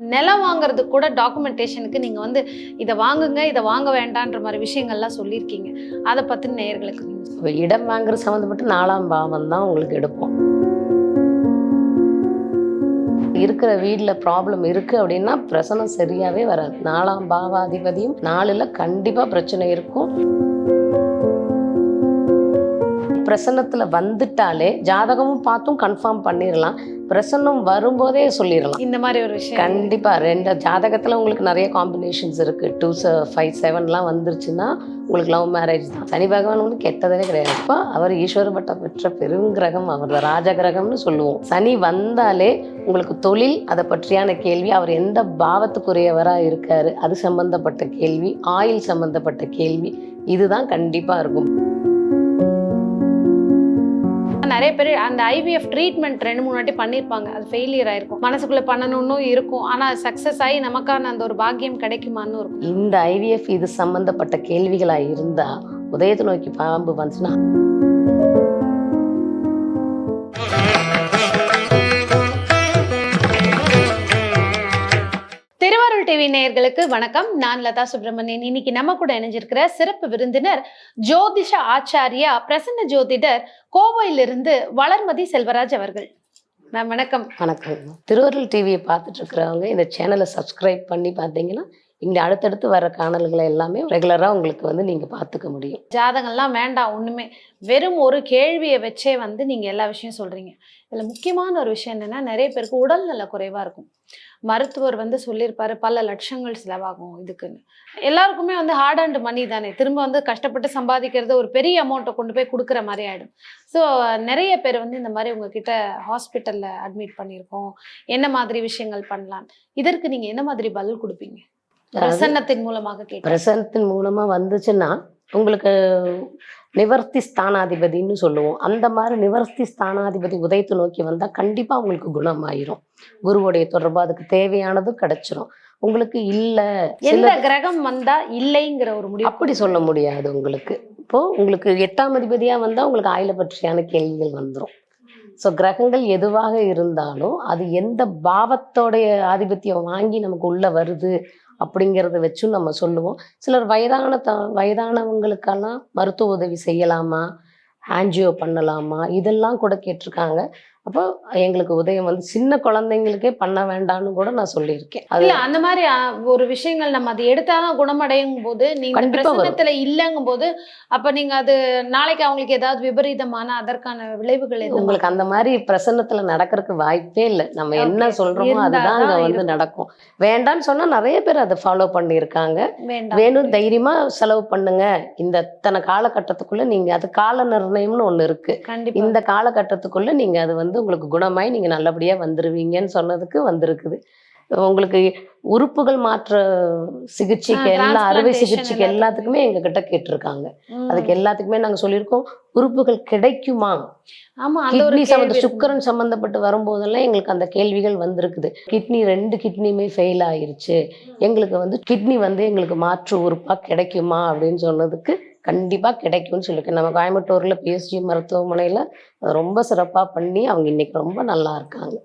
நிலம் வாங்குறதுக்கு கூட டாக்குமெண்டேஷனுக்கு நீங்கள் வந்து இதை வாங்குங்க இதை வாங்க வேண்டான்ற மாதிரி விஷயங்கள்லாம் சொல்லியிருக்கீங்க. அதை பத்தி நேயர்களுக்கு இடம் வாங்குற சம்மந்தப்பட்டு நாலாம் பாவம் தான் உங்களுக்கு எடுப்போம். இருக்கிற வீட்டில் ப்ராப்ளம் இருக்குது அப்படின்னா பிரசனம் சரியாகவே வராது. நாலாம் பாவாதிபதியும் நாளில் கண்டிப்பாக பிரச்சனை இருக்கும். பிரசன்னத்தில் வந்துட்டாலே ஜாதகமும் பார்த்தும் கன்ஃபார்ம் பண்ணிடலாம் பிரசன்னம் வரும்போதே சொல்லிடலாம் இந்த மாதிரி ஒரு விஷயம். கண்டிப்பா ரெண்டு ஜாதகத்துல உங்களுக்கு நிறைய காம்பினேஷன்ஸ் இருக்கு. டூ ஃபைவ் செவன்லாம் வந்துருச்சுன்னா உங்களுக்கு லவ் மேரேஜ் தான். சனி பகவான் வந்து கெட்டதே கிடையாது. இப்போ அவர் ஈஸ்வர பட்டம் பெற்ற பெருங்கிரகம் அவர் தான் ராஜகிரகம்னு சொல்லுவோம். சனி வந்தாலே உங்களுக்கு தொழில் அதை பற்றியான கேள்வி அவர் எந்த பாவத்துக்குரியவராக இருக்காரு அது சம்பந்தப்பட்ட கேள்வி ஆயில் சம்பந்தப்பட்ட கேள்வி இதுதான் கண்டிப்பா இருக்கும். நிறைய பேர் அந்த ஐவிஎஃப் ட்ரீட்மெண்ட் ரெண்டு மூணு வாட்டி பண்ணியிருப்பாங்க. அது ஃபெயிலியர் ஆயிருக்கும். மனசுக்குள்ள பண்ணணும்னு இருக்கும். ஆனா சக்சஸ் ஆகி நமக்கான அந்த ஒரு பாக்கியம் கிடைக்குமான்னு இருக்கும். இந்த ஐவிஎஃப் இது சம்பந்தப்பட்ட கேள்விகளா இருந்தா உதயத்தை நோக்கி பாம்பு வந்துச்சுன்னா டிவி நேயர்களுக்கு வணக்கம். நான் லதா சுப்பிரமணியன். இன்னைக்கு நம்ம கூட இணைஞ்சிருக்கிற சிறப்பு விருந்தினர் ஜோதிஷ ஆச்சாரியா பிரசன்ன ஜோதிடர் கோவையிலிருந்து வளர்மதி செல்வராஜ் அவர்கள். மேம் வணக்கம். வணக்கம். திருவருள் டிவியை பார்த்துட்டு இருக்கிறவங்க இந்த சேனலை சப்ஸ்கிரைப் பண்ணி பார்த்தீங்கன்னா இங்கே அடுத்தடுத்து வர காணல்களை எல்லாமே ரெகுலராக உங்களுக்கு வந்து நீங்கள் பார்த்துக்க முடியும். ஜாதகம்லாம் வேண்டாம் ஒண்ணுமே. வெறும் ஒரு கேள்வியை வச்சே வந்து நீங்க எல்லா விஷயம் சொல்றீங்க. இதுல முக்கியமான ஒரு விஷயம் என்னன்னா நிறைய பேருக்கு உடல்நல குறைவா இருக்கும். மருத்துவர் வந்து சொல்லியிருப்பாரு பல லட்சங்கள் செலவாகும் இதுக்குன்னு. எல்லாருக்குமே வந்து ஹார்ட் அண்ட் மணி தானே. திரும்ப வந்து கஷ்டப்பட்டு சம்பாதிக்கிறது ஒரு பெரிய அமௌண்ட்டை கொண்டு போய் கொடுக்குற மாதிரி ஆயிடும். ஸோ நிறைய பேர் வந்து இந்த மாதிரி உங்ககிட்ட ஹாஸ்பிட்டல்ல அட்மிட் பண்ணியிருக்கோம். என்ன மாதிரி விஷயங்கள் பண்ணலாம்? இதற்கு நீங்க என்ன மாதிரி பதில் கொடுப்பீங்க? பிரசன்னத்தின் மூலமாக கேட்க பிரசனத்தின் மூலமாக வந்துச்சுன்னா உங்களுக்கு நிவர்த்தி ஸ்தானாதிபதின்னு சொல்லுவோம். அந்த மாதிரி நிவர்த்தி ஸ்தானாதிபதி உதயத்தை நோக்கி வந்தால் கண்டிப்பாக உங்களுக்கு குணமாயிரும். குருவுடைய தொடர்பு அதுக்கு தேவையானது கிடைச்சிரும். உங்களுக்கு இல்லை எந்த கிரகம் வந்தா இல்லைங்கிற ஒரு முடிவு அப்படி சொல்ல முடியாது உங்களுக்கு. இப்போ உங்களுக்கு எட்டாம் அதிபதியா வந்தா உங்களுக்கு ஆயில பற்றியான கேள்விகள் வந்துடும் ஸோ கிரகங்கள் எதுவாக இருந்தாலும் அது எந்த பாவத்தோடைய ஆதிபத்தியம் வாங்கி நமக்கு உள்ள வருது அப்படிங்கிறத வச்சும் நம்ம சொல்லுவோம். சிலர் வயதான த வயதானவங்களுக்கெல்லாம் மருத்துவ உதவி செய்யலாமா? ஆன்ஜியோ பண்ணலாமா? இதெல்லாம் கூட கேட்டிருக்காங்க. அப்போ எங்களுக்கு உதயம் வந்து சின்ன குழந்தைங்களுக்கே பண்ண வேண்டாம்னு கூட நான் சொல்லியிருக்கேன். இல்ல அந்த மாதிரி ஒரு விஷயங்கள் நம்ம அது எடுத்தாதான் குணமடையும் போது நீங்க. பிரசன்னத்துல இல்லங்கும் போது அப்ப நீங்க அது நாளைக்கு அவங்களுக்கு ஏதாவது விபரீதமான அதற்கான விளைவுகள் உங்களுக்கு அந்த மாதிரி பிரசன்னத்துல நடக்கிறதுக்கு வாய்ப்பே இல்லை. நம்ம என்ன. சொல்றோமோ அதுதான் அங்க வந்து. நடக்கும். வேண்டாம்னு சொன்னா நிறைய பேர் அதை ஃபாலோ பண்ணியிருக்காங்க. வேணும் தைரியமா செலவு பண்ணுங்க. இந்த இத்தனை காலகட்டத்துக்குள்ள நீங்க அது கால நிர்ணயம்னு ஒண்ணு இருக்கு. இந்த காலகட்டத்துக்குள்ள நீங்க அது வந்து உங்களுக்கு குணமாய் நீங்க நல்லபடியா வந்துருவீங்கன்னு சொன்னதுக்கு வந்திருக்குது. உங்களுக்கு உறுப்புகள் மாற்ற சிகிச்சைக்கு எல்லா அறுவை சிகிச்சைக்கு எல்லாத்துக்குமே. எங்க கிட்ட கேட்டிருக்காங்க. அதுக்கு எல்லாத்துக்குமே நாங்க சொல்லியிருக்கோம். உறுப்புகள் கிடைக்குமா? கிட்னி சம்மந்த. சுக்கரன் சம்மந்தப்பட்டு வரும்போதெல்லாம் எங்களுக்கு அந்த கேள்விகள் வந்திருக்குது. கிட்னி ரெண்டு கிட்னியுமே ஃபெயில் ஆயிருச்சு. எங்களுக்கு வந்து கிட்னி வந்து எங்களுக்கு மாற்று உறுப்பா கிடைக்குமா அப்படின்னு சொன்னதுக்கு கண்டிப்பா கிடைக்கும்னு சொல்லியிருக்கேன் நம்ம கோயம்புத்தூர்ல பிஎஸ்ஜி மருத்துவமனையில ரொம்ப சிறப்பா பண்ணி அவங்க இன்னைக்கு ரொம்ப நல்லா இருக்காங்க.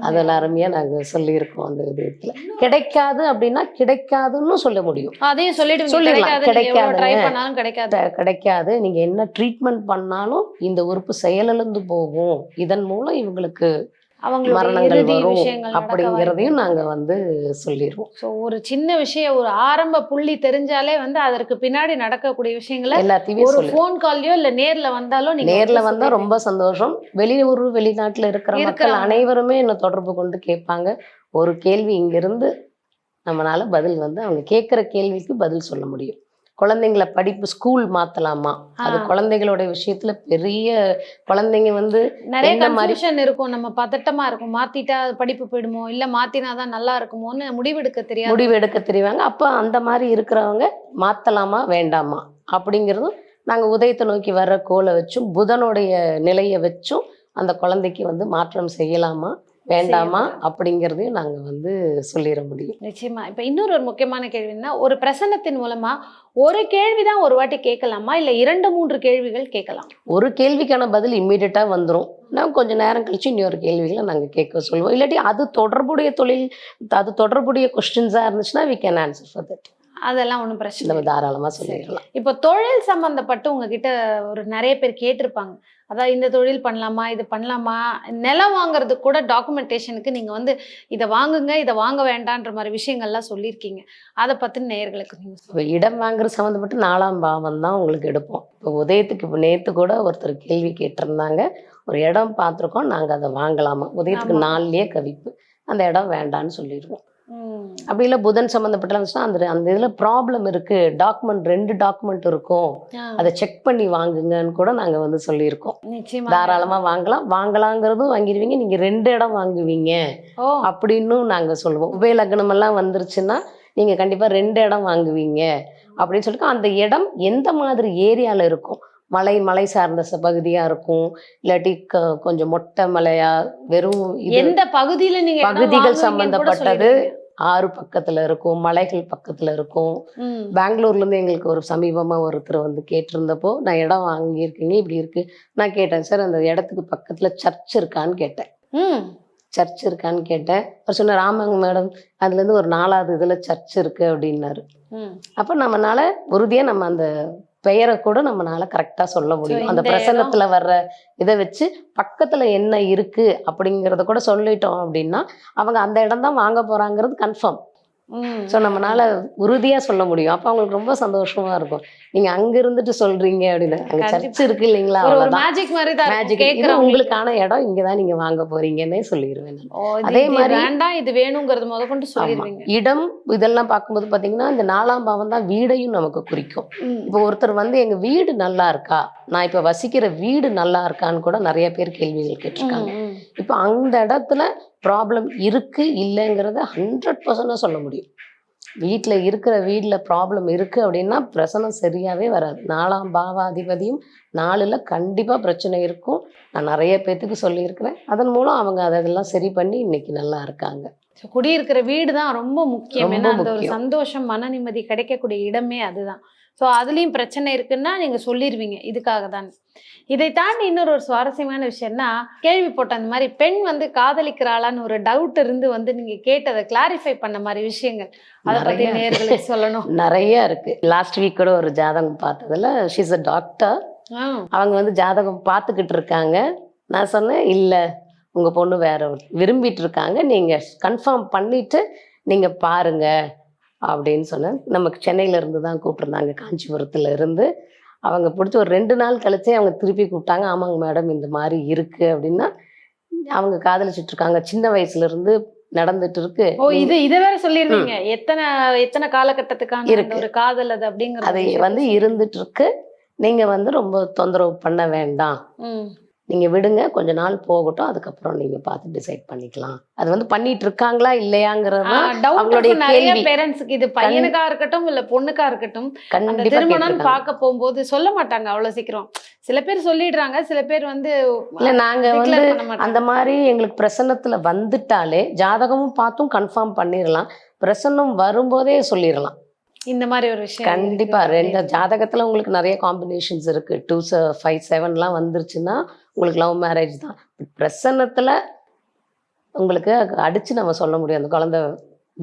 அதெல்லாம் அருமையா நாங்க சொல்லியிருக்கோம் அந்த விதத்துல. கிடைக்காது அப்படின்னா கிடைக்காதுன்னு சொல்ல முடியும். அதையும் சொல்லிடுவீங்க சொல்லிடலாம். கிடைக்காது. கிடைக்காது. கிடை- கிடைக்காது. நீங்க என்ன ட்ரீட்மெண்ட் பண்ணாலும் இந்த உறுப்பு செயலிழந்து போகும். இதன் மூலம் இவங்களுக்கு மரணங்கள் வரும் விஷயங்கள் அப்படிங்கிறதையும் நாங்க வந்து சொல்லிடுவோம் ஸோ ஒரு சின்ன விஷயம் ஒரு ஆரம்ப புள்ளி தெரிஞ்சாலே வந்து அதற்கு பின்னாடி நடக்கக்கூடிய விஷயங்களை எல்லாத்தையுமே ஒரு ஃபோன் கால்லயோ இல்ல நேர்ல வந்தாலும் நேர்ல வந்து வந்தா ரொம்ப சந்தோஷம். வெளியூர் வெளிநாட்டுல இருக்கிற மக்கள். அனைவருமே என்ன தொடர்பு கொண்டு கேட்பாங்க. ஒரு கேள்வி இங்கிருந்து நம்மளால பதில் வந்து அவங்க கேட்குற கேள்விக்கு பதில் சொல்ல முடியும். குழந்தைங்கள படிப்பு ஸ்கூல் மாத்தலாமா? அது. குழந்தைகளோட விஷயத்துல பெரிய குழந்தைங்க வந்து நிறைய கன்ஃபியூஷன் இருக்கும். நம்ம பதட்டமா இருக்கும். மாத்திட்டா படிப்பு போயிடுமோ? இல்ல மாத்தினாதான் நல்லா இருக்குமோன்னு முடிவெடுக்க தெரியாது. முடிவு எடுக்க தெரிவாங்க. அப்போ அந்த மாதிரி இருக்கிறவங்க மாத்தலாமா வேண்டாமா? அப்படிங்கிறதும் நாங்க உதயத்தை நோக்கி வர்ற கோலை வச்சும் புதனுடைய நிலையை வச்சும் அந்த குழந்தைக்கு வந்து மாற்றம் செய்யலாமா? வேண்டாமா? அப்படிங்கிறதையும் நாங்க வந்து சொல்லிட முடியும். நிச்சயமா. இப்ப இன்னொரு ஒரு முக்கியமான கேள்வின்னா ஒரு பிரசன்னத்தின் மூலமா ஒரு கேள்விதான் ஒரு வாட்டி கேட்கலாமா? இல்ல இரண்டு மூன்று கேள்விகள் கேட்கலாம்? ஒரு கேள்விக்கான பதில் இம்மீடியட்டா வந்துரும். நான் கொஞ்ச நேரம் கழிச்சு இன்னொரு கேள்விகளை நாங்க கேட்க சொல்லுவோம் இல்லாட்டி அது தொடர்புடைய தொழில் அது தொடர்புடைய கொஸ்டின்ஸா இருந்துச்சுன்னா we can answer for that அதெல்லாம் ஒண்ணும் பிரச்சனை நம்ம இல்லை. தாராளமா சொல்லிடலாம். இப்போ தொழில் சம்பந்தப்பட்டு உங்ககிட்ட ஒரு நிறைய பேர் கேட்டிருப்பாங்க. அதாவது இந்த தொழில் பண்ணலாமா இது பண்ணலாமா நிலம் வாங்குறதுக்கு கூட டாக்குமெண்டேஷனுக்கு நீங்க வந்து இதை வாங்குங்க இதை வாங்க வேண்டான்ற மாதிரி விஷயங்கள்லாம் சொல்லியிருக்கீங்க அதை பத்தி நேயர்களுக்கு நீங்க சொல்லுங்க. இப்போ இடம் வாங்குறது சம்மந்தப்பட்டு நாலாம் பாவம் தான் உங்களுக்கு எடுப்போம் இப்போ உதயத்துக்கு இப்போ நேற்று கூட ஒருத்தர் கேள்வி கேட்டிருந்தாங்க ஒரு இடம் பார்த்துருக்கோம் நாங்கள் அதை வாங்கலாமா உதயத்துக்கு ஆமா. நாலுலயே கவிப்பு அந்த இடம் வேண்டான்னு சொல்லிடுவோம். அப்படி இல்லை புதன் சம்மந்தப்பட்ட இருந்துச்சுன்னா அந்த அந்த இதில் ப்ராப்ளம் இருக்கு. டாக்குமெண்ட் ரெண்டு டாக்குமெண்ட் இருக்கும். அதை செக் பண்ணி வாங்குங்கன்னு கூட நாங்கள் வந்து சொல்லியிருக்கோம். தாராளமாக வாங்கலாம். வாங்கலாங்கிறதும் வாங்கிடுவீங்க. நீங்கள் ரெண்டு இடம் வாங்குவீங்க. ஓ. அப்படின்னும் நாங்கள் சொல்லுவோம். உபய லக்னம் எல்லாம் வந்துருச்சுன்னா நீங்கள் கண்டிப்பாக ரெண்டு இடம் வாங்குவீங்க. அப்படின்னு சொல்லிட்டு அந்த இடம் எந்த மாதிரி ஏரியாவில் இருக்கும்? மலை மலை சார்ந்த பகுதியா இருக்கும்? இல்லாட்டி கொஞ்சம் மொட்டை மலையா வெறும் எந்த பகுதியில நீங்க பகுதிகள் சம்பந்தப்பட்டது. ஆறு பக்கத்துல இருக்கும் மலைகள் பக்கத்துல இருக்கும். பெங்களூர்ல இருந்து எங்களுக்கு ஒரு சமீபமா ஒருத்தர் வந்து கேட்டிருந்தப்போ நான் இடம் வாங்கியிருக்கீங்க இப்படி இருக்கு நான் கேட்டேன் சார் அந்த இடத்துக்கு பக்கத்துல சர்ச் இருக்கான்னு கேட்டேன். சர்ச் இருக்கான்னு கேட்டேன் அவர் சொன்னார் ஆமாங்க மேடம் அதுலேருந்து ஒரு நாலாவது இதில் சர்ச் இருக்கு அப்படின்னாரு. அப்போ நம்மனால உறுதியாக நம்ம அந்த பெயரை கூட நம்மனால கரெக்டாக சொல்ல முடியும் அந்த பிரசன்னத்துல வர்ற இதை வச்சு பக்கத்துல என்ன இருக்கு அப்படிங்கிறத கூட சொல்லிட்டோம் அப்படின்னா அவங்க அந்த இடம் தான் வாங்க போறாங்கிறது கன்ஃபார்ம். ஸோ நம்மனால உறுதியா சொல்ல முடியும். அப்போ அவங்களுக்கு ரொம்ப சந்தோஷமா இருக்கும். நீங்க அங்க இருந்துட்டு சொல்றீங்க அப்படின்னு. அங்க. சர்ச் இருக்கு இல்லைங்களா? மேஜிக் மாதிரி தான் மேஜிக். உங்களுக்கான இடம். இங்கதான் நீங்க வாங்க போறீங்கன்னே சொல்லிடுவேன் அதே மாதிரி- வேண்டாம். இது வேணுங்கிறது முத கொண்டு. சொல்லிடுவீங்க. இடம் இதெல்லாம் பார்க்கும்போது பாத்தீங்கன்னா இந்த நாலாம் பாவம் தான் வீடையும் நமக்கு குறிக்கும். இப்போ ஒருத்தர் வந்து எங்க வீடு நல்லா இருக்கா? நான் இப்ப வசிக்கிற வீடு நல்லா இருக்கான்னு கூட நிறைய பேர் கேள்விகள் கேட்டிருக்காங்க. இப்போ அந்த இடத்துல ப்ராப்ளம் இருக்கு இல்லைங்கிறத ஹண்ட்ரட் பர்சன்டாக சொல்ல முடியும். வீட்டில் இருக்கிற வீட்டில் ப்ராப்ளம் இருக்கு அப்படின்னா பிரசனம் சரியாவே வராது. நாலாம் பாவாதிபதியும் நாலுல கண்டிப்பா பிரச்சனை இருக்கும். நான் நிறைய பேத்துக்கு சொல்லியிருக்கிறேன். அதன் மூலம் அவங்க அதெல்லாம் சரி பண்ணி இன்னைக்கு நல்லா இருக்காங்க. So, குடியிருக்கிற வீடு தான் ரொம்ப முக்கியம். ஏன்னா அந்த ஒரு. சந்தோஷம் மன நிம்மதி கிடைக்கக்கூடிய இடமே அதுதான். ஸோ அதுலயும் பிரச்சனை இருக்குன்னா நீங்க சொல்லிடுவீங்க இதுக்காக தான். இதை தாண்டி இன்னொரு ஒரு சுவாரஸ்யமான விஷயம்னா கேள்விப்பட்ட அந்த மாதிரி பெண் வந்து காதலிக்கிறாளான்னு ஒரு டவுட் இருந்து வந்து நீங்க கேட்டதை கிளாரிஃபை பண்ண மாதிரி விஷயங்கள். அதை பத்தி. நேர்களுக்கு சொல்லணும். நிறைய இருக்கு. லாஸ்ட் வீக் கூட ஒரு ஜாதகம் பார்த்ததுல ஷீஸ் அ டாக்டர் அவங்க வந்து ஜாதகம் பார்த்துக்கிட்டு இருக்காங்க. நான் சொன்னேன் இல்லை உங்கள் பொண்ணு வேற ஒரு- விரும்பிட்டு இருக்காங்க. நீங்கள் கன்ஃபார்ம் பண்ணிட்டு நீங்கள் பாருங்க. அப்படின்னு சொன்னேன் நமக்கு சென்னையில இருந்து தான் கூப்பிட்டுருந்தாங்க காஞ்சிபுரத்துல இருந்து. அவங்க பிடிச்சி ஒரு ரெண்டு நாள் கழிச்சே அவங்க திருப்பி கூப்பிட்டாங்க ஆமாங்க மேடம் இந்த மாதிரி இருக்கு அப்படின்னா அவங்க காதலிச்சிட்டு இருக்காங்க. சின்ன வயசுல இருந்து நடந்துட்டு இருக்கு. ஓ இது இதை வேற சொல்லிருந்தீங்க எத்தனை எத்தனை காலகட்டத்துக்கான அந்த இருக்கு. ஒரு காதல் அது அப்படிங்கிற அது வந்து இருந்துட்டு இருக்கு. நீங்க வந்து ரொம்ப தொந்தரவு பண்ண வேண்டாம். ம் நீங்க விடுங்க கொஞ்ச நாள் போகட்டும் அதுக்கப்புறம் நீங்க பார்த்து டிசைட் பண்ணிக்கலாம் அது வந்து பண்ணிட்டு இருக்காங்களா இல்லையாங்கிறது அவங்களுடைய கேள்வி. பேரண்ட்ஸ்க்கு இது பையனுக்கா இருக்கட்டும் இல்ல பொண்ணுக்கா இருக்கட்டும் அந்த திருமணம். பார்க்க போகும்போது சொல்ல மாட்டாங்க அவ்வளவு சீக்கிரம் சில பேர் சொல்லிடுறாங்க சில பேர் வந்து இல்ல நாங்க declare வந்து. அந்த மாதிரி எங்களுக்கு பிரசன்னத்துல வந்துட்டாலே ஜாதகமும் பார்த்தும் கன்ஃபார்ம் பண்ணிடலாம் பிரசன்னம் வரும்போதே சொல்லிடலாம் இந்த மாதிரி ஒரு விஷயம் கண்டிப்பா ரெண்டு. ஜாதகத்துல உங்களுக்கு நிறைய காம்பினேஷன்ஸ் இருக்கு டூ ஃபைவ் செவன்லாம் வந்துருச்சுன்னா உங்களுக்கு லவ் மேரேஜ் தான். பிரசன்னத்துல உங்களுக்கு அடிச்சு நம்ம சொல்ல முடியும். அந்த குழந்தை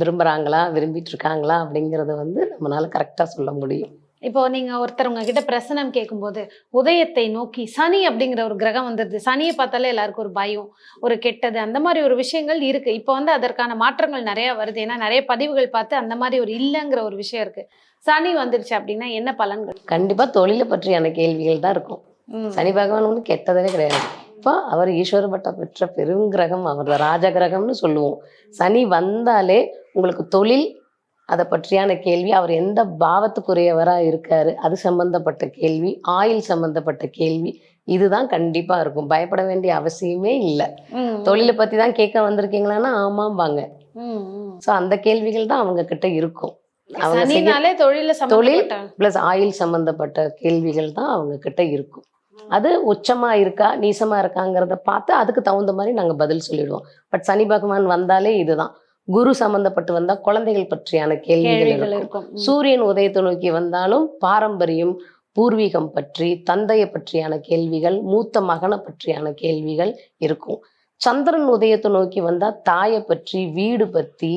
விரும்புறாங்களா விரும்பிட்டு இருக்காங்களா அப்படிங்கறத வந்து நம்மளால கரெக்டா சொல்ல முடியும். இப்போ நீங்க ஒருத்தர் உங்ககிட்ட பிரசனம் கேட்கும்போது உதயத்தை நோக்கி சனி அப்படிங்கிற ஒரு கிரகம் வந்துருது. சனியை பார்த்தாலே எல்லாருக்கும் ஒரு பயம் ஒரு கெட்டது அந்த மாதிரி ஒரு விஷயங்கள் இருக்கு. இப்போ வந்து அதற்கான மாற்றங்கள் நிறைய வருது. ஏன்னா நிறைய பதிவுகள் பார்த்து அந்த மாதிரி ஒரு இல்லைங்கிற ஒரு விஷயம் இருக்கு. சனி வந்துருச்சு அப்படின்னா என்ன பலன்கள்? கண்டிப்பா தொழிலை பற்றியான கேள்விகள் தான் இருக்கும். சனி பகவான் ஒன்றும் கெட்டதே கிடையாது. இப்போ அவர் ஈஸ்வர பட்டம் பெற்ற பெருங்கிரகம் அவர் ராஜகிரகம்னு சொல்லுவோம். சனி வந்தாலே உங்களுக்கு தொழில் அதை பற்றியான கேள்வி அவர் எந்த பாவத்துக்குரியவராக இருக்காரு அது சம்பந்தப்பட்ட கேள்வி ஆயில் சம்பந்தப்பட்ட கேள்வி இதுதான் கண்டிப்பா இருக்கும். பயப்பட வேண்டிய அவசியமே இல்லை. தொழிலை பத்தி தான் கேட்க வந்திருக்கீங்களான்னா ஆமாம்பாங்க. ஸோ அந்த கேள்விகள் தான் அவங்க கிட்ட இருக்கும். அவங்க தொழில சம்பந்தப்பட்ட ப்ளஸ் ஆயில் சம்பந்தப்பட்ட கேள்விகள் தான் அவங்க கிட்ட இருக்கும். அது உச்சமா இருக்கா நீசமா இருக்காங்கிறத பார்த்து அதுக்கு தகுந்த மாதிரி நாங்க பதில் சொல்லிடுவோம். பட் சனி பகவான் வந்தாலே இதுதான். குரு சம்பந்தப்பட்டு வந்தா குழந்தைகள் பற்றியான கேள்விகள் இருக்கும். சூரியன் உதயத்தை நோக்கி வந்தாலும் பாரம்பரியம் பூர்வீகம் பற்றி தந்தையை பற்றியான கேள்விகள் மூத்த மகனை பற்றியான கேள்விகள் இருக்கும். சந்திரன் உதயத்தை நோக்கி வந்தா தாயை பற்றி வீடு பத்தி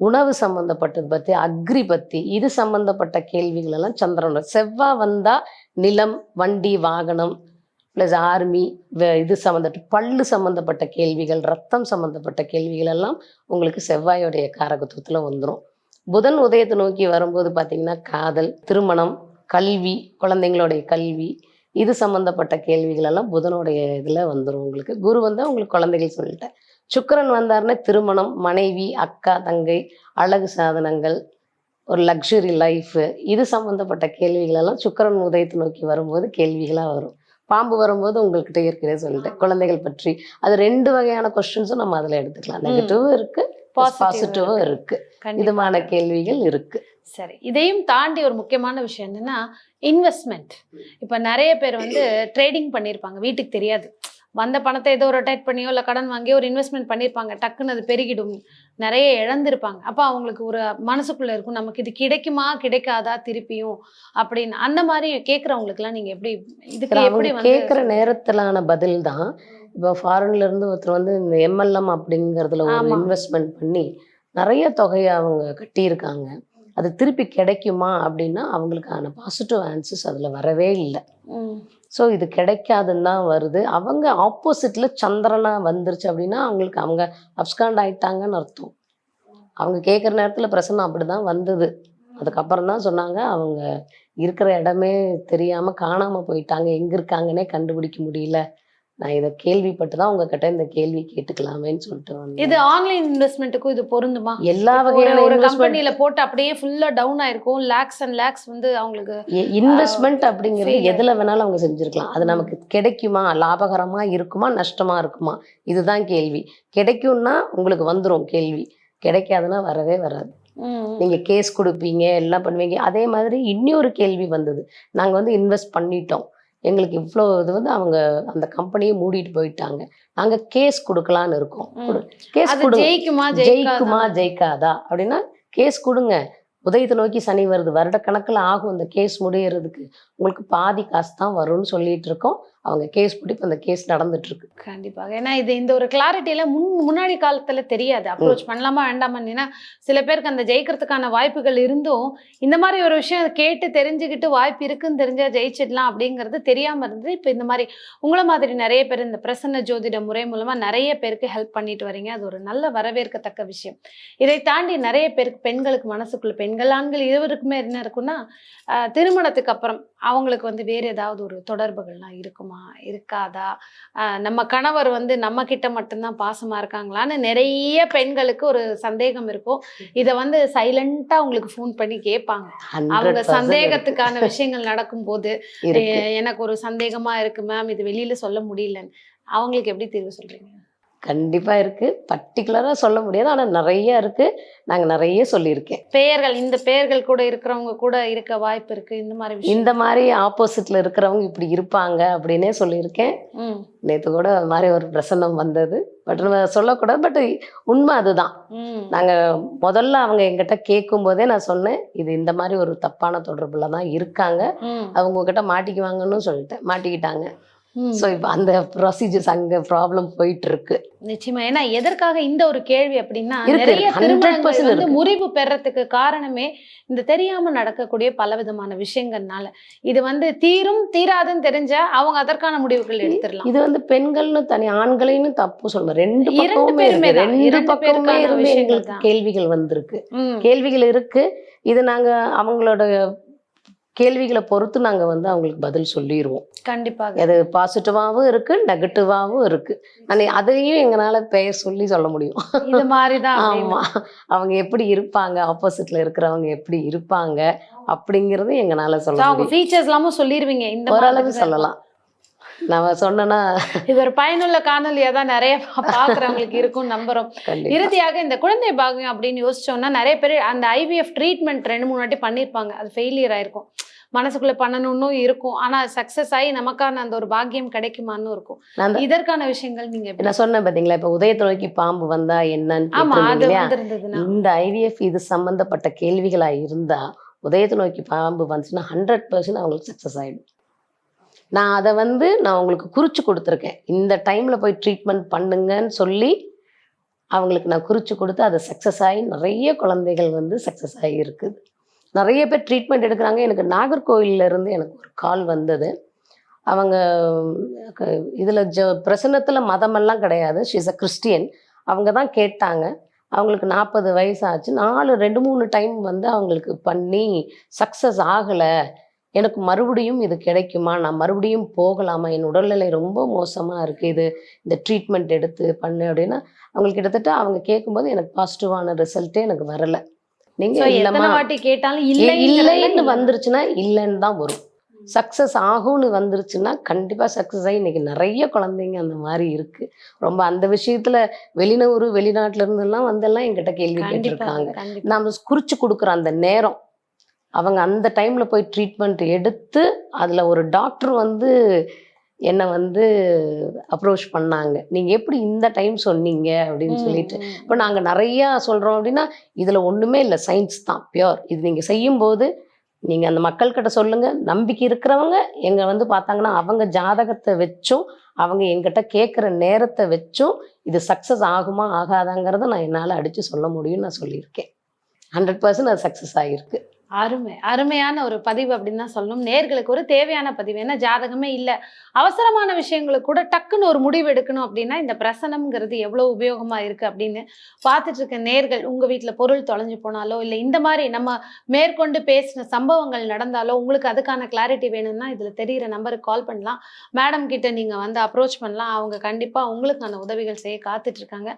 உணவு சம்பந்தப்பட்டது பத்தி அக்ரி பத்தி இது சம்பந்தப்பட்ட கேள்விகள் எல்லாம் சந்திரன் செவ்வாய் வந்தா நிலம் வண்டி வாகனம் ப்ளஸ் ஆர்மி இது சம்மந்தப்பட்ட பல்லு சம்மந்தப்பட்ட கேள்விகள் ரத்தம் சம்மந்தப்பட்ட கேள்விகள் எல்லாம் உங்களுக்கு செவ்வாயோடைய காரகத்துவத்தில் வந்துடும் புதன் உதயத்தை நோக்கி வரும்போது பார்த்தீங்கன்னா காதல் திருமணம் கல்வி குழந்தைங்களுடைய கல்வி இது சம்மந்தப்பட்ட கேள்விகள் எல்லாம் புதனுடைய இதில் வந்துடும் உங்களுக்கு. குரு வந்தால் உங்களுக்கு குழந்தைகள் சொல்லிட்டேன் சுக்கரன் வந்தாருன்னா திருமணம் மனைவி அக்கா தங்கை அழகு சாதனங்கள் ஒரு லக்ஸுரி லைஃபு இது சம்மந்தப்பட்ட கேள்விகள் எல்லாம் சுக்கிரன் உதயத்தை நோக்கி வரும்போது கேள்விகளாக வரும். பாம்பு வரும்போது உங்கள்கிட்ட ஏற்கனவே சொல்லிட்டேன். குழந்தைகள் பற்றி அது ரெண்டு வகையான கொஸ்டின்ஸும் நம்ம அதில் எடுத்துக்கலாம். நெகட்டிவும் இருக்கு Positive பாசிட்டிவும் இருக்கு. கண்டிப்பா. இதுமான கேள்விகள் இருக்கு. சரி இதையும் தாண்டி ஒரு முக்கியமான விஷயம் என்னன்னா இன்வெஸ்ட்மெண்ட் இப்போ நிறைய பேர் வந்து ட்ரேடிங் பண்ணியிருப்பாங்க வீட்டுக்கு தெரியாது. வந்த பணத்தை ஏதோ ரொட்டேட் பண்ணியோ இல்லை கடன் வாங்கியோ ஒரு இன்வெஸ்ட்மெண்ட் பண்ணியிருப்பாங்க டக்குன்னு அது பெருகிடும். நிறைய இழந்திருப்பாங்க. அப்போ அவங்களுக்கு ஒரு மனசுக்குள்ள இருக்கும் நமக்கு இது கிடைக்குமா கிடைக்காதா திருப்பியும் அப்படின்னு. அந்த மாதிரி கேட்குறவங்களுக்குலாம் நீங்கள் எப்படி இதுக்கு எப்படி கேட்குற நேரத்திலான பதில் தான். இப்போ ஃபாரின்ல இருந்து ஒருத்தர் வந்து இந்த எம்எல்எம் அப்படிங்கிறதுல ஒரு. இன்வெஸ்ட்மெண்ட் பண்ணி நிறைய தொகையை அவங்க கட்டியிருக்காங்க. அது திருப்பி கிடைக்குமா அப்படின்னா அவங்களுக்கான பாசிட்டிவ் ஆன்சர்ஸ் அதில் வரவே இல்லை. ஸோ இது கிடைக்காதுன்னு தான் வருது. அவங்க ஆப்போசிட்டில் சந்திரனா வந்துருச்சு அப்படின்னா அவங்களுக்கு அவங்க அப்ஸ்காண்ட் ஆயிட்டாங்கன்னு அர்த்தம். அவங்க கேட்குற நேரத்தில் பிரசன்னம் அப்படி தான் வந்தது. அதுக்கப்புறம் தான் சொன்னாங்க அவங்க இருக்கிற இடமே தெரியாமல் காணாமல் போயிட்டாங்க. எங்கே இருக்காங்கன்னே கண்டுபிடிக்க முடியல. நான் இதை கேள்விப்பட்டு தான் உங்ககிட்ட இந்த கேள்வி கேட்டுக்கலாமேன்னு சொல்லிட்டு இது வந்தேன் ஆன்லைன் இன்வெஸ்ட்மெண்ட்டுக்கும் இது பொருந்துமா? எல்லா வகையான ஒரு கம்பெனில போட்டு அப்படியே ஃபுல்லா டவுன் ஆயிருக்கும். லேக்ஸ் அண்ட் லேக்ஸ் வந்து அவங்களுக்கு இன்வெஸ்ட்மெண்ட் அப்படிங்கிறது. எதுல வேணாலும் அவங்க செஞ்சிருக்கலாம். அது நமக்கு கிடைக்குமா லாபகரமா இருக்குமா நஷ்டமா இருக்குமா? இதுதான் கேள்வி. கிடைக்கும்னா உங்களுக்கு வந்துரும் கேள்வி. கிடைக்காதுன்னா வரவே வராது. நீங்க கேஸ் கொடுப்பீங்க எல்லாம் பண்ணுவீங்க. அதே மாதிரி இன்னொரு கேள்வி வந்தது. நாங்க வந்து இன்வெஸ்ட் பண்ணிட்டோம். எங்களுக்கு இவ்வளோ இது வந்து அவங்க அந்த கம்பெனியை மூடிட்டு போயிட்டாங்க. நாங்க கேஸ் கொடுக்கலான்னு இருக்கோம். கேஸ் கொடுங்க. ஜெயிக்குமா ஜெயிக்குமா ஜெயிக்குமா ஜெயிக்காதா? அப்படின்னா கேஸ் கொடுங்க. உதயத்தை நோக்கி சனி வருது. வருட கணக்குல ஆகும். இந்த கேஸ் முடியறதுக்கு. உங்களுக்கு பாதி காசு தான் வரும்னு சொல்லிட்டு இருக்கோம். அவங்க கேஸ் போட்டு இப்போ அந்த கேஸ் நடந்துட்டு இருக்கு. கண்டிப்பாக. ஏன்னா இது இந்த ஒரு கிளாரிட்டியில முன் முன்னாடி காலத்துல தெரியாது. அப்ரோச் பண்ணலாமா வேண்டாமான்னா சில பேருக்கு அந்த ஜெயிக்கிறதுக்கான வாய்ப்புகள் இருந்தும் இந்த மாதிரி ஒரு விஷயம் கேட்டு தெரிஞ்சுக்கிட்டு வாய்ப்பு இருக்குன்னு தெரிஞ்சா ஜெயிச்சிடலாம் அப்படிங்கிறது தெரியாம இருந்தது. இப்போ இந்த மாதிரி உங்களை மாதிரி நிறைய பேர் இந்த பிரசன்ன ஜோதிட முறை மூலமா நிறைய பேருக்கு ஹெல்ப் பண்ணிட்டு வரீங்க. அது ஒரு நல்ல வரவேற்கத்தக்க விஷயம். இதை தாண்டி நிறைய பேருக்கு பெண்களுக்கு மனசுக்குள்ள பெண்கள் ஆண்கள் இருவருக்குமே என்ன இருக்குன்னா திருமணத்துக்கு அப்புறம் அவங்களுக்கு வந்து வேற ஏதாவது ஒரு தொடர்புகள்லாம் இருக்குமா? இருக்காதா? நம்ம கணவர் வந்து நம்ம கிட்ட மட்டும்தான் பாசமா இருக்காங்களான்னு நிறைய பெண்களுக்கு ஒரு சந்தேகம் இருக்கும். இதை வந்து சைலண்டா உங்களுக்கு ஃபோன் பண்ணி கேட்பாங்க. 100% அவங்க. சந்தேகத்துக்கான விஷயங்கள் நடக்கும்போது எனக்கு ஒரு சந்தேகமா இருக்கு மேம் இது வெளியில சொல்ல முடியலன்னு. அவங்களுக்கு எப்படி தீர்வு சொல்றீங்க? கண்டிப்பா இருக்கு. பர்டிகுலரா சொல்ல முடியாது. ஆனா நிறைய இருக்கு. நாங்க நிறைய சொல்லியிருக்கேன். பெயர்கள் இந்த பெயர்கள் கூட இருக்கிறவங்க கூட இருக்க வாய்ப்பு இருக்கு. இந்த மாதிரி இந்த மாதிரி ஆப்போசிட்ல இருக்கிறவங்க இப்படி இருப்பாங்க அப்படின்னே சொல்லியிருக்கேன். நேத்து கூட அது மாதிரி ஒரு பிரசன்னம் வந்தது. பட் நம்ம சொல்லக்கூடாது. பட் உண்மை அதுதான். ம். நாங்க முதல்ல அவங்க எங்கிட்ட கேட்கும் போதே நான் சொன்னேன் இது இந்த மாதிரி ஒரு தப்பான தொடர்புல தான் இருக்காங்க. அவங்க உங்ககிட்ட மாட்டிக்குவாங்கன்னு சொல்லிட்டேன். மாட்டிக்கிட்டாங்க. ஸோ இப்போ அந்த ப்ரொசீஜர்ஸ் அங்க ப்ராப்ளம் போயிட்டு இருக்கு நிச்சயமா. ஏன்னா எதற்காக இந்த ஒரு கேள்வி அப்படின்னா நிறைய இருக்கு. 100% திருமணங்கள் வந்து இருக்கு. முறிவு பெறறதுக்கு காரணமே இந்த தெரியாம நடக்கக்கூடிய பலவிதமான விஷயங்கள்னால. இது வந்து தீரும் தீராதுன்னு தெரிஞ்சா அவங்க அதற்கான முடிவுகள் எடுத்துடலாம். இது வந்து பெண்கள்னு தனி ஆண்களையும் தப்பு சொல்லுவேன் ரெண்டு பக்கமுமே. ரெண்டு பக்கமுமே இருந்து எங்களுக்கு. கேள்விகள் வந்திருக்கு. கேள்விகள் இருக்கு. இது நாங்க அவங்களோட கேள்விகளை பொறுத்து நாங்க வந்து அவங்களுக்கு பதில் சொல்லிடுவோம் கண்டிப்பாக. அது பாசிட்டிவாகவும் இருக்கு நெகட்டிவாகவும் இருக்கு. நான் அதையும் எங்களால பெயர் சொல்லி சொல்ல முடியும். இது மாதிரிதான் அப்படின்னு. ஆமா அவங்க எப்படி இருப்பாங்க ஆப்போசிட்ல இருக்கிறவங்க எப்படி இருப்பாங்க அப்படிங்கறது எங்களால So, சொல்ல அவங்க ஃபீச்சர்ஸ் எல்லாமும் சொல்லிருவீங்க இந்த ஓரளவு மாதிரி தான். சொல்லலாம். நம்ம சொன்னோன்னா இது ஒரு பயனுள்ள காணொலியா தான் நிறைய பாக்குறவங்களுக்கு இருக்கும் நம்புறோம். இறுதியாக இந்த குழந்தை பாகியம் அப்படின்னு யோசிச்சோம்னா நிறைய பேர் அந்த ஐவிஎஃப் ட்ரீட்மெண்ட் ரெண்டு மூணு வாட்டி பண்ணியிருப்பாங்க. அது ஃபெயிலியர் ஆயிருக்கும். மனசுக்குள்ள பண்ணணும்னு இருக்கும். ஆனா சக்சஸ் ஆகி நமக்கான அந்த ஒரு பாக்கியம் கிடைக்குமான்னு இருக்கும். இதற்கான விஷயங்கள் நீங்க நான் சொன்னேன் பாத்தீங்களா? இப்ப உதயத்தை நோக்கி பாம்பு வந்தா என்னன்னு இந்த ஐவிஎஃப் இது சம்பந்தப்பட்ட கேள்விகளா இருந்தா உதயத்தை நோக்கி பாம்பு வந்துச்சுன்னா ஹண்ட்ரட் பர்சன்ட் அவங்களுக்கு சக்ஸஸ் ஆயிடும். நான் அதை வந்து நான் உங்களுக்கு குறித்து கொடுத்துருக்கேன். இந்த டைமில் போய் ட்ரீட்மெண்ட் பண்ணுங்கன்னு சொல்லி அவங்களுக்கு நான் குறித்து கொடுத்து அது சக்ஸஸ் ஆகி நிறைய குழந்தைகள் வந்து சக்ஸஸ் ஆகி இருக்குது. நிறைய பேர் ட்ரீட்மெண்ட் எடுக்கிறாங்க. எனக்கு நாகர்கோவிலேருந்து எனக்கு ஒரு கால் வந்தது. அவங்க க- ஜ பிரசன்னத்தில் மதமெல்லாம் கிடையாது. ஷீஸ் அ கிறிஸ்டியன் அவங்க தான் கேட்டாங்க. அவங்களுக்கு நாற்பது வயசு ஆச்சு நாலு ரெண்டு மூணு டைம் வந்து அவங்களுக்கு பண்ணி சக்ஸஸ் ஆகலை. எனக்கு மறுபடியும் இது கிடைக்குமா? நான் மறுபடியும் போகலாமா? என் உடல்நிலை ரொம்ப மோசமாக இருக்குது இது இந்த ட்ரீட்மெண்ட் எடுத்து பண்ணு அப்படின்னா அவங்களுக்கு கிட்டத்தட்ட அவங்க கேட்கும்போது எனக்கு பாசிட்டிவான ரிசல்ட்டே எனக்கு வரல. நீங்கள் எத்தனை இல்லைம்மா வாட்டி கேட்டாலும் இல்ல- இல்லை இல்லைன்னு வந்துருச்சுன்னா இல்லைன்னு தான் வரும். சக்ஸஸ் ஆகும்னு வந்துருச்சுன்னா கண்டிப்பா சக்ஸஸ் ஆகி இன்னைக்கு நிறைய குழந்தைங்க அந்த மாதிரி இருக்கு. ரொம்ப அந்த விஷயத்துல வெளிநூறு வெளிநாட்டுல இருந்தெல்லாம் வந்தெல்லாம் என்கிட்ட கேள்வி கேட்டிருக்காங்க. நாம குறிச்சு கொடுக்குற அந்த நேரம் அவங்க அந்த டைம்ல போய் ட்ரீட்மெண்ட் எடுத்து அதுல ஒரு டாக்டர் வந்து என்னை வந்து அப்ரோச் பண்ணாங்க. நீங்க எப்படி இந்த டைம் சொன்னீங்க அப்படின்னு சொல்லிட்டு. இப்போ நாங்கள் நிறையா சொல்கிறோம் அப்படின்னா இதில் ஒன்றுமே இல்லை சயின்ஸ் தான் பியோர் இது நீங்கள் செய்யும்போது நீங்கள் அந்த மக்கள்கிட்ட சொல்லுங்கள் நம்பிக்கை இருக்கிறவங்க எங்களை வந்து பார்த்தாங்கன்னா அவங்க ஜாதகத்தை வச்சும் அவங்க எங்கிட்ட கேட்குற நேரத்தை வச்சும் இது சக்ஸஸ் ஆகுமா ஆகாதாங்கிறத நான் என்னால் அடித்து சொல்ல முடியும்னு நான் சொல்லியிருக்கேன். ஹண்ட்ரட் பர்சன்ட் அது சக்ஸஸ் ஆகிருக்கு அருமை அருமையான ஒரு பதிவு அப்படின்னு தான் சொல்லணும். நேர்களுக்கு ஒரு தேவையான பதிவு. ஏன்னா ஜாதகமே இல்லை. அவசரமான விஷயங்களுக்கு கூட டக்குன்னு ஒரு முடிவு எடுக்கணும் அப்படின்னா இந்த பிரசனம்ங்கிறது எவ்வளோ உபயோகமாக இருக்கு அப்படின்னு பார்த்துட்டு இருக்க நேர்கள் உங்கள் வீட்டில் பொருள் தொலைஞ்சு போனாலோ இல்லை இந்த மாதிரி நம்ம மேற்கொண்டு பேசின சம்பவங்கள் நடந்தாலோ உங்களுக்கு அதுக்கான கிளாரிட்டி வேணும்னா இதில் தெரியிற நம்பருக்கு கால் பண்ணலாம். மேடம் கிட்ட நீங்கள் வந்து அப்ரோச் பண்ணலாம். அவங்க கண்டிப்பாக உங்களுக்கான உதவிகள் செய்ய காத்துட்ருக்காங்க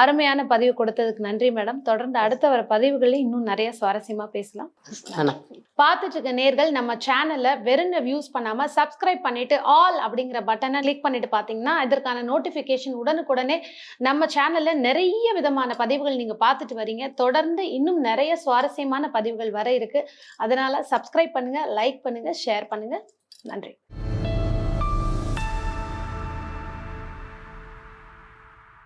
அருமையான பதிவு கொடுத்ததுக்கு நன்றி மேடம். தொடர்ந்து அடுத்த வர பதிவுகளில் இன்னும் நிறைய சுவாரஸ்யமா பேசலாம். பார்த்துட்டு இருக்க நேர்கள் நம்ம சேனலை வெறும் வியூஸ் பண்ணாம சப்ஸ்கிரைப் பண்ணிட்டு ஆல் அப்படிங்கிற பட்டனை கிளிக் பண்ணிட்டு பார்த்தீங்கன்னா இதற்கான நோட்டிஃபிகேஷன் உடனுக்குடனே நம்ம சேனல்ல நிறைய விதமான பதிவுகள் நீங்க பார்த்துட்டு வரீங்க. தொடர்ந்து இன்னும் நிறைய சுவாரஸ்யமான பதிவுகள் வர இருக்கு. அதனால சப்ஸ்கிரைப் பண்ணுங்க லைக் பண்ணுங்க ஷேர் பண்ணுங்க. நன்றி.